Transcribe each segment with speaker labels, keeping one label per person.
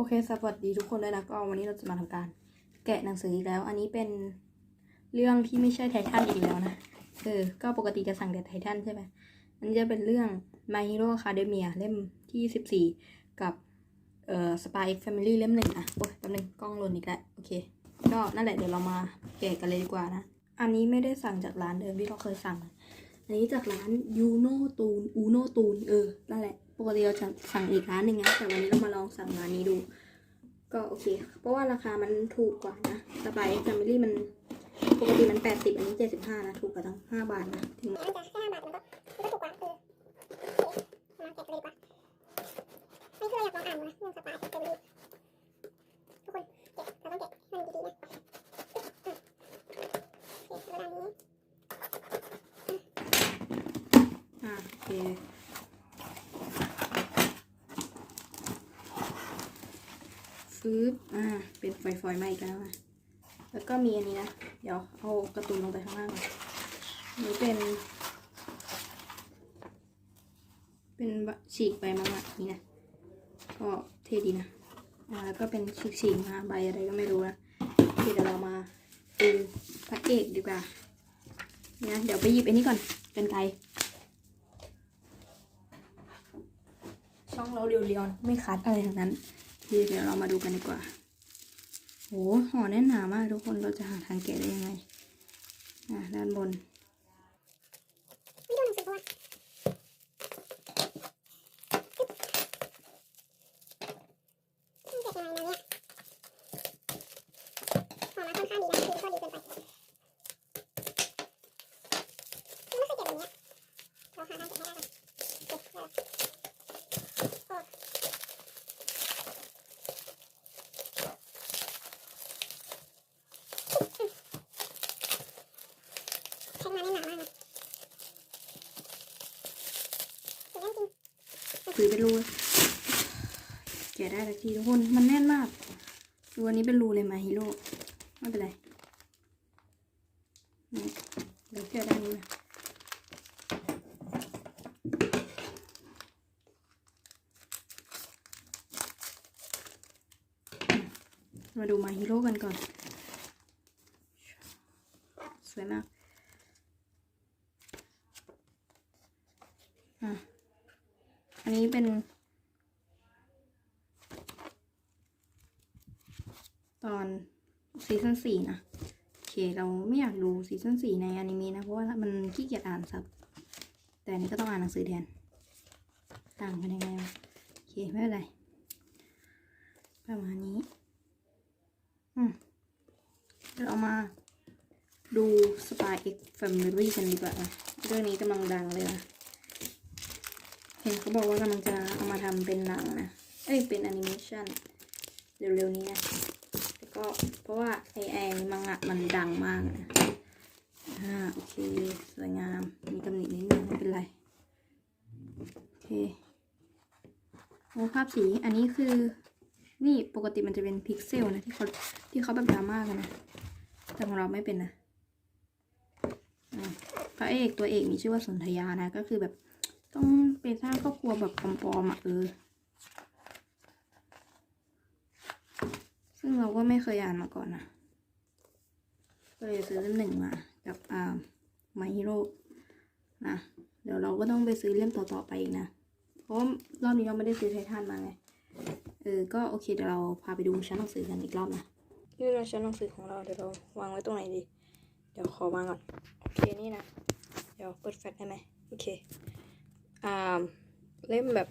Speaker 1: โอเค สวัสดีทุกคนด้วยนะ ก็วันนี้เราจะมาทำการ แกะหนังสืออีกแล้ว อันนี้เป็นเรื่องที่ไม่ใช่ไททันอีกแล้วนะ เออ ก็ปกติจะสั่งแต่ไททันใช่ไหมอันนี้จะเป็นเรื่อง My Hero Academia เล่มที่สิบสี่กับ เอ่อ Spy X Family เล่มหนึ่งอะ โอ้ยแป๊บนึงกล้องหล่นอีกแล้ว โอเค ก็นั่นแหละเดี๋ยวเรามาแกะกันเลยดีกว่านะ อันนี้ไม่ได้สั่งจากร้านเดิมที่เราเคยสั่ง อันนี้จากร้านยูโนตูนอูโนตูนเออ นั่นแหละ ปกติเราจะสั่งอีกร้านหนึ่งนะแต่วันนี้เรามาลองสั่งร้านนี้ดู ก็โอเค เพราะว่าราคามันถูกกว่านะสบายแฟมิลี่มันปกติมัน 80 อันนี้ 75 นะ ถูกกว่าตั้ง 5 บาทนะถึง
Speaker 2: มันจะแค่ห้าบาทมันก็มันก็ถูกกว่าเออมาแกะเลยดีกว่าไม่เคยอยากลองอ่านนะเรื่องสปายเต็มเลยทุกคนแกะเราต้องแกะให้มันดีๆนะโอเคแล้วอันนี้
Speaker 1: อ่าโอเค ฟืบอ่า เป็นฝอยๆมาอีกแล้วนะแล้วก็มีอันนี้นะ เดี๋ยวเอาการ์ตูนลงไปข้างล่างก่อนอันนี้เป็น เป็นบะฉีกไปมาแบบนี้นะ ก็เท่ดีนะ อ่า แล้วก็เป็นฉีกๆมาใบอะไรก็ไม่รู้นะโอเคเดี๋ยวเรามาดูพระเอกดีกว่า เนี่ยเดี๋ยวไปหยิบอันนี้ก่อนเป็นไกรช่องเราเรียวๆไม่คัดอะไรทั้งนั้น ทีเดี๋ยวเรามาดูกันดีกว่าโอ้ห่อแน่นหนามากทุกคนเราจะหาทางแกะได้ยังไงอะด้านบน
Speaker 2: ไม่ดูหนังสือตัวแกะยังไงเนี่ยออมาค่อนข้างดีนะคือก็ดีเกินไปไม่เคยแกะแบบเนี้ยเราหาทางแกะให้ได้ก่อนเก็บได้แล้วโอ้แทงมาแน่นหนามากนะเดี๋ยวนั่นจริง
Speaker 1: ถือเป็นรูแกะได้ทักทีทุกคน มันแน่นมากดูอันนี้เป็นรูเลยมาฮีโร่ไม่เป็นไรเดี๋ยวแกะด้นี้นะมาดูมาฮีโร่กันก่อน สวยมาก อะ นนี้เป็น ตอนซีซั่นสี่นะ โอเค เราไม่อยากดูซีซั่นสี่ในอนิเมะนะ เพราะว่ามันขี้เกียจอ่านซับ แต่อันนี้ก็ต้องอ่านหนังสือแทน ต่างกันยังไงวะโอเค ไม่เป็นไร ประมาณนี้ อืมเรามาดู Spy X Family กันดีกว่านะเรื่องนี้กำลังดังเลยนะ เห็นเขาบอกว่ากำลังจะเอามาทำเป็นหนังนะ เอ้ย เป็นแอนิเมชันเร็วๆนี้นะแต่ก็เพราะว่าไอแอนมังอะมันดังมากนะอ่าโอเค สวยงาม มีตำหนินิดนึงไม่เป็นไร โอเคโอ้ภาพสี อันนี้คือ นี่ปกติมันจะเป็นพิกเซลนะที่เขาที่เขาแบบดราม่ากันนะ แต่ของเราไม่เป็นนะพระเอกตัวเอกมีชื่อว่าสนธยานะ ก็คือแบบต้อง ไปสร้างครอบครัวแบบปลอมๆอะเออ ซึ่งเราก็ไม่เคยอ่านมาก่อนนะก็เลยซื้อเล่มหนึ่งมากับอ่ามาฮิโร่นะเดี๋ยวเราก็ต้องไปซื้อเล่มต่อๆไปอีกนะ เพราะรอบนี้เราไม่ได้ซื้อไททันมาไง เออ ก็โอเคเดี๋ยวเราพาไปดูชั้นหนังสือกันอีกรอบนะนี่เราชั้นหนังสือของเราเดี๋ยวเราวางไว้ตรงไหนดี เดี๋ยวขอวางก่อน โอเคนี่นะ เดี๋ยวเปิดแฟลชได้ไหมโอเค เล่มแบบ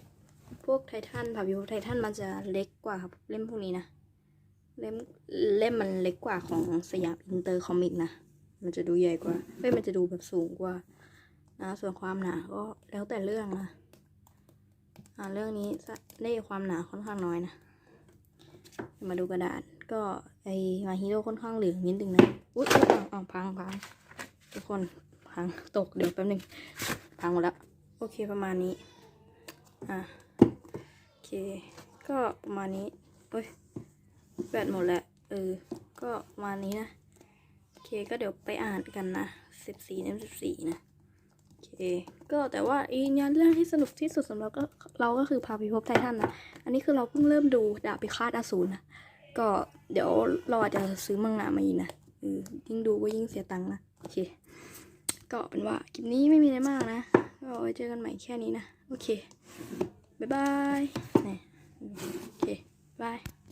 Speaker 1: พวกไททันพาวิวไททันมันจะเล็กกว่าครับ เล่มพวกนี้นะ เล่มเล่มมันเล็กกว่าของสยามอินเตอร์คอมิกนะ มันจะดูใหญ่กว่าเฮ้ยมันจะดูแบบสูงกว่านะส่วนความหนาก็แล้วแต่เรื่องนะอ่าเรื่องนี้ได้ความหนาค่อนข้างน้อยนะมาดูกระดาษก็ไอมาฮีโร่ค่อนข้างเหลืองนิดนึงนะอุ๊ยอุ๊ยอ้าวอ้าวพังพังทุกคนพังตกเดี๋ยวแป๊บนึงพังหมดแล้ว โอเคประมาณนี้ อะ โอเค ก็ประมาณนี้เฮ้ย แบตหมดแล้ว เออ ก็ประมาณนี้นะ โอเค ก็เดี๋ยวไปอ่านกันนะสิบสี่เอ็มสิบสี่นะ โอเค ก็แต่ว่าอีงานเรื่องที่สนุกที่สุดสำหรับก็เราก็คือพาพิภพไททันนะ อันนี้คือเราเพิ่งเริ่มดูดาบพิฆาตอาสูรนะ ก็เดี๋ยวเราอาจจะซื้อมังงะมาอีนะ อือยิ่งดูก็ยิ่งเสียตังค์นะ โอเค ก็เป็นว่าคลิปนี้ไม่มีอะไรมากนะ ก็ไว้เจอกันใหม่แค่นี้นะ โอเค บ๊ายบายนี่โอเคบาย